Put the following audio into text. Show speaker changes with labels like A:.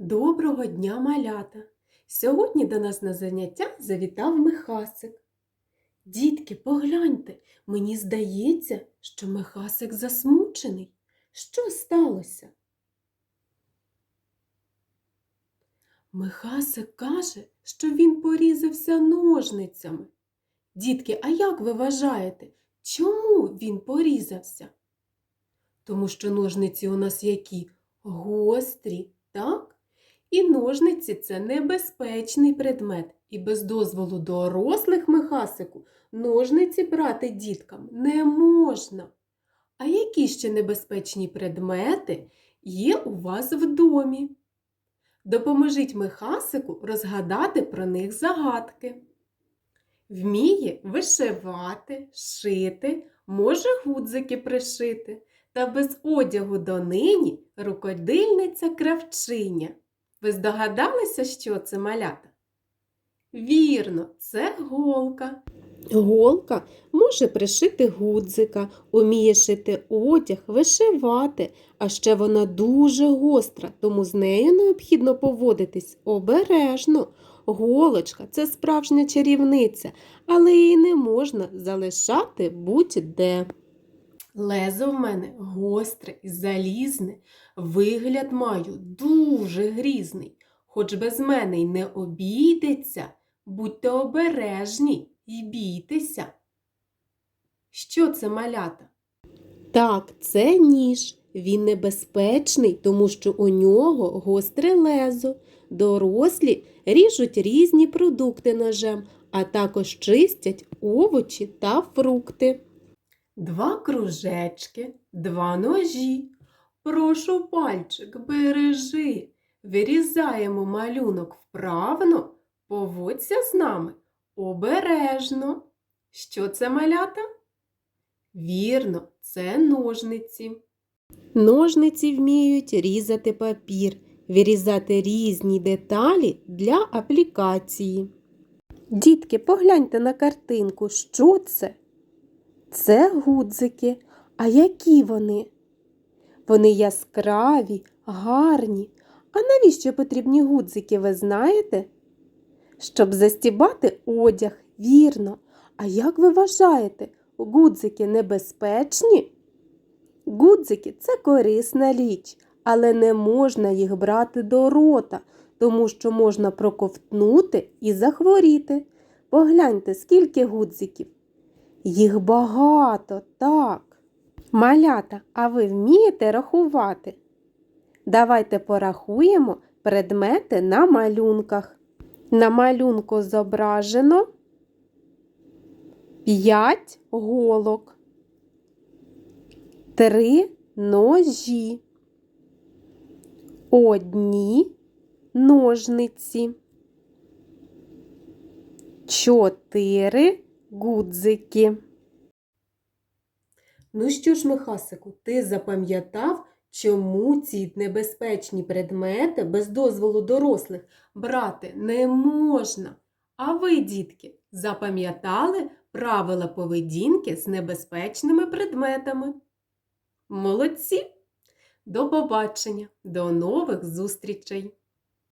A: Доброго дня, малята! Сьогодні до нас на заняття завітав Михасик. Дітки, погляньте, мені здається, що Михасик засмучений. Що сталося? Михасик каже, що він порізався ножницями. Дітки, а як ви вважаєте, чому він порізався? Тому що ножниці у нас які? Гострі, так? І ножниці це небезпечний предмет, і без дозволу дорослих Михасику ножниці брати діткам не можна. А які ще небезпечні предмети є у вас в домі? Допоможіть Михасику розгадати про них загадки. Вміє вишивати, шити, може гудзики пришити, та без одягу донині рукодильниця кравчиня. Ви здогадалися, що це малята? Вірно, це голка. Голка може пришити гудзика, уміє шити одяг, вишивати, а ще вона дуже гостра, тому з нею необхідно поводитись обережно. Голочка це справжня чарівниця, але її не можна залишати будь-де. Лезо в мене гостре і залізне, вигляд маю дуже грізний. Хоч без мене й не обійдеться, будьте обережні й бійтеся. Що це малята? Так, це ніж. Він небезпечний, тому що у нього гостре лезо. Дорослі ріжуть різні продукти ножем, а також чистять овочі та фрукти. Два кружечки, два ножі. Прошу пальчик, бережи. Вирізаємо малюнок вправно, поводься з нами обережно. Що це малята? Вірно, це ножниці. Ножниці вміють різати папір, вирізати різні деталі для аплікації. Дітки, погляньте на картинку, що це? Це гудзики. А які вони? Вони яскраві, гарні. А навіщо потрібні гудзики, ви знаєте? Щоб застібати одяг, вірно. А як ви вважаєте, гудзики небезпечні? Гудзики це корисна річ, але не можна їх брати до рота, тому що можна проковтнути і захворіти. Погляньте, скільки гудзиків. Їх багато, так. Малята, а ви вмієте рахувати? Давайте порахуємо предмети на малюнках. На малюнку зображено 5 голок, 3 ножі, одні ножниці, 4 гудзики. Ну що ж, Михасику, ти запам'ятав, чому ці небезпечні предмети без дозволу дорослих брати не можна? А ви, дітки, запам'ятали правила поведінки з небезпечними предметами? Молодці! До побачення, до нових зустрічей!